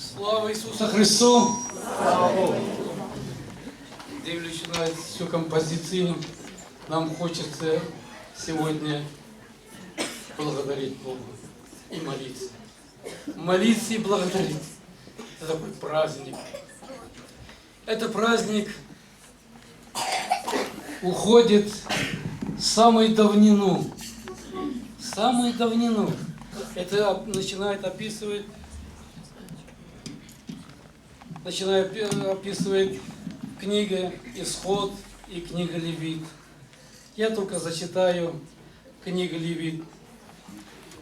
Слава Ісусу Христу! Дивлячись на цю композицію, нам хочется сегодня благодарить Бога и молиться. Молиться и благодарить. Это такой праздник. Это праздник уходит в самую давнину. Самую давнину. Это начинает описывать начинает опи- описывает книга Исход и книга Левит. Я только зачитаю книгу Левит.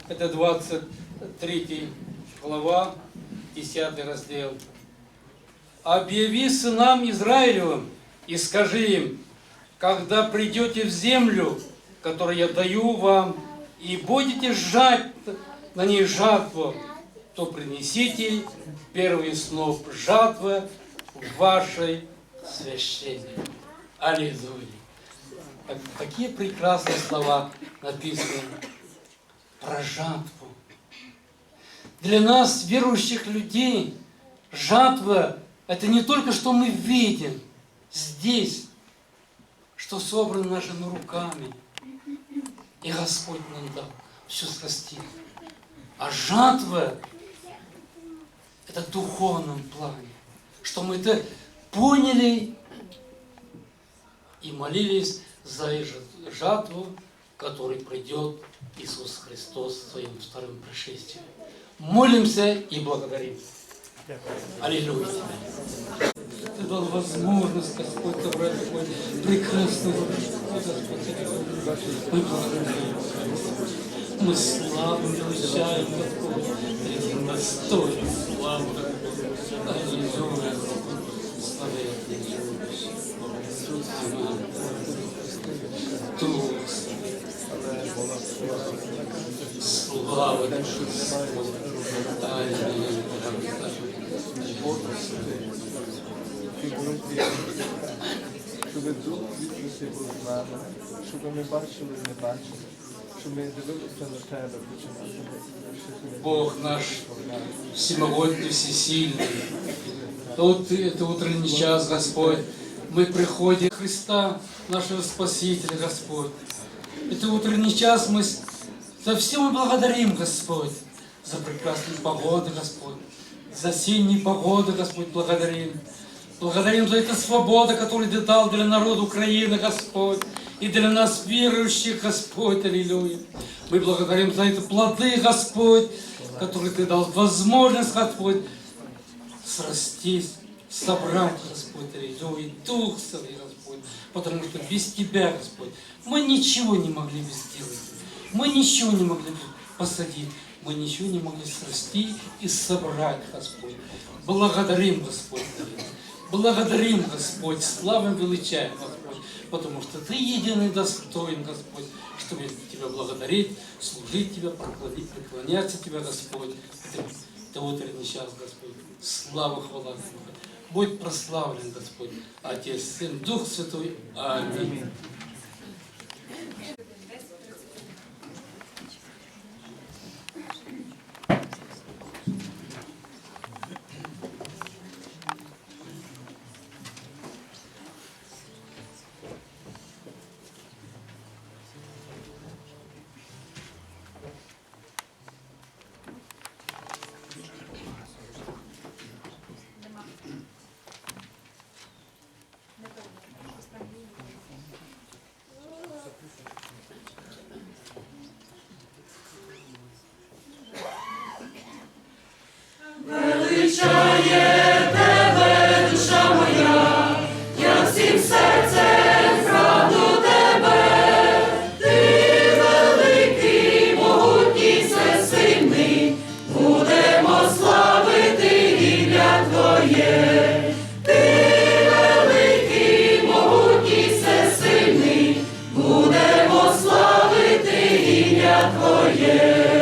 Это 23 глава, 10 раздел. «Объяви сынам Израилевым и скажи им, когда придете в землю, которую я даю вам, и будете сжать на ней жатву, то принесите первый сноп жатвы в вашей священне. Аллилуйя. Так- Такие прекрасные слова написаны про жатву. Для нас, верующих людей, жатва – это не только что мы видим здесь, что собрано нашими руками, и Господь нам дал все срастить. А жатва – это в духовном плане, что мы это поняли и молились за жа- жатву, которой придет Иисус Христос в своем втором пришествии. Молимся и благодарим. Аллилуйя. Ты дал возможность, Господь, собрать такой прекрасный Господь. Мы благодарим. Мы славу величаем, Господь. Ты достоин славы. Аллилуйя. Слава Тебе. Аминь. Дух Слава Тебе. Аллилуйя. фігурують щоб дух світлості був з нами, щоб ми бачили, не бачили, Бог наш всемогутний, всесильный. Тот это утренний час, Господь. Мы приходим Христа, нашего Спасителя, Господь. Это утренний час мы за все мы благодарим, Господь, за прекрасные погоды, Господь, за осенние погоды, Господь, благодарим. Благодарим за эту свободу, которую Ты дал для народа Украины, Господь, и для нас верующих, Господь, аллилуйя. Мы благодарим за эти плоды, Господь, которые Ты дал возможность, Господь, срастись, собрать, Господь, аллилуйя, Дух Святый, Господь, потому что без Тебя, Господь, мы ничего не могли бы сделать, мы ничего не могли бы посадить, мы ничего не могли срасти и собрать, Господь. Благодарим, Господь, благодарим, Господь, славим, величаем, Господь, потому что Ты единый достоин, Господь, чтобы Тебя благодарить, служить Тебя, поклонить, преклоняться Тебя, Господь. Это, это утренний час, Господь. Слава, хвала Тебе. Будь прославлен, Господь, Отец, Сын, Дух Святой. Аминь. yeah.